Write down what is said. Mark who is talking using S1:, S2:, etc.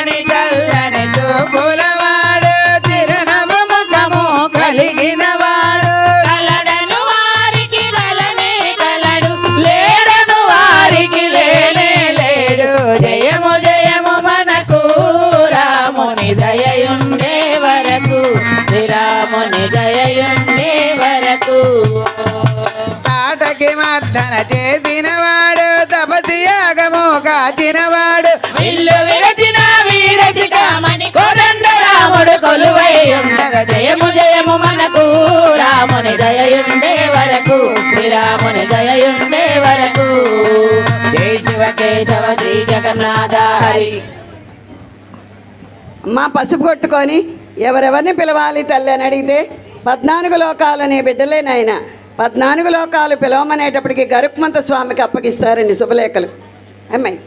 S1: చల్లని చల్లని చూపులవాడు చిరునవ్వు ముఖము కలిగిన వాడు.
S2: కలడను వారికి కలనే కలడు.
S1: లేడను వారికి లేనే లేడు. జయము జయము మనకు రాముని దయయుండే వరకు.
S2: శ్రీరాముని జయయుండే వరకు.
S1: ఆటకి మర్దన చేసిన వాడు తపసి యాగము కాచిన
S2: జయము జయము మనకు. రాముని దయయుండే వరకు శ్రీరాముని దయయుండే వరకు. జై శివ కేశవ శ్రీ జగన్నాథ హరి.
S3: అమ్మ పసుపు కొట్టుకొని ఎవరెవరిని పిలవాలి తల్లి అని అడిగితే పద్నాలుగు లోకాలని బిడ్డలే నాయన. పద్నాలుగు లోకాలు పిలవమనేటప్పటికి గరుక్మంత స్వామికి అప్పగిస్తారండి శుభలేఖలు. అమ్మాయి.